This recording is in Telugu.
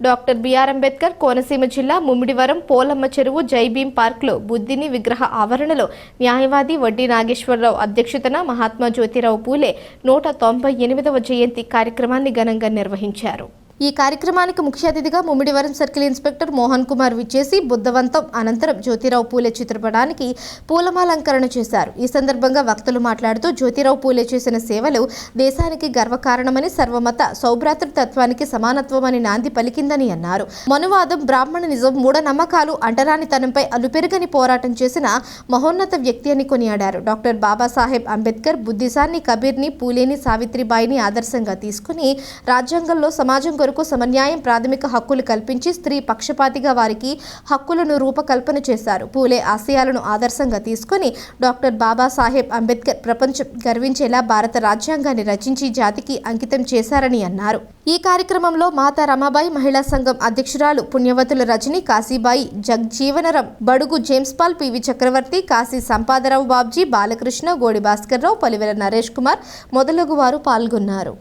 డాక్టర్ బిఆర్ అంబేద్కర్ కోనసీమ జిల్లా ముమ్మిడివరం పోలమ్మ చెరువు జైభీం పార్క్లో బుద్ధిని విగ్రహ ఆవరణలో న్యాయవాది వడ్డీ నాగేశ్వరరావు అధ్యక్షతన మహాత్మా జ్యోతిరావు పూలే నూట తొంభై ఎనిమిదవ జయంతి కార్యక్రమాన్ని ఘనంగా నిర్వహించారు. ఈ కార్యక్రమానికి ముఖ్య అతిథిగా ముమ్మిడివరం సర్కిల్ ఇన్స్పెక్టర్ మోహన్ కుమార్ విచ్చేసి బుద్ధవంతం అనంతరం జ్యోతిరావు పూలే చిత్రపటానికి పూలమాలంకరణ చేశారు. ఈ సందర్భంగా వక్తలు మాట్లాడుతూ జ్యోతిరావు పూలే చేసిన సేవలు దేశానికి గర్వకారణమని సర్వమత సౌభ్రాతృతత్వానికి సమానత్వమని నాంది పలికిందని అన్నారు. మనువాదం బ్రాహ్మణనిజం మూఢనమ్మకాలు అంటరానితనంపై అలుపెరుగని పోరాటం చేసిన మహోన్నత వ్యక్తి అని కొనియాడారు. డాక్టర్ బాబాసాహెబ్ అంబేద్కర్ బుద్ధిసాన్ని కబీర్ని పూలేని సావిత్రిబాయిని ఆదర్శంగా తీసుకుని రాజ్యాంగంలో సమాజం కొరకు సమన్యాయం ప్రాథమిక హక్కులు కల్పించి స్త్రీ పక్షపాతిగా వారికి హక్కులను రూపకల్పన చేశారు. పూలే ఆశయాలను ఆదర్శంగా తీసుకొని డాక్టర్ బాబాసాహెబ్ అంబేద్కర్ ప్రపంచం గర్వించేలా భారత రాజ్యాంగాన్ని రచించి జాతికి అంకితం చేశారని అన్నారు. ఈ కార్యక్రమంలో మాతా రమాబాయి మహిళా సంఘం అధ్యక్షురాలు పుణ్యవతుల Rajani Kashibai Jagjivanram Badugu James Paul PV Chakravarthi Kashi Sampadarao Babji Balakrishna Godi Bhaskarrao Palivela Naresh Kumar మొదలగు వారు పాల్గొన్నారు.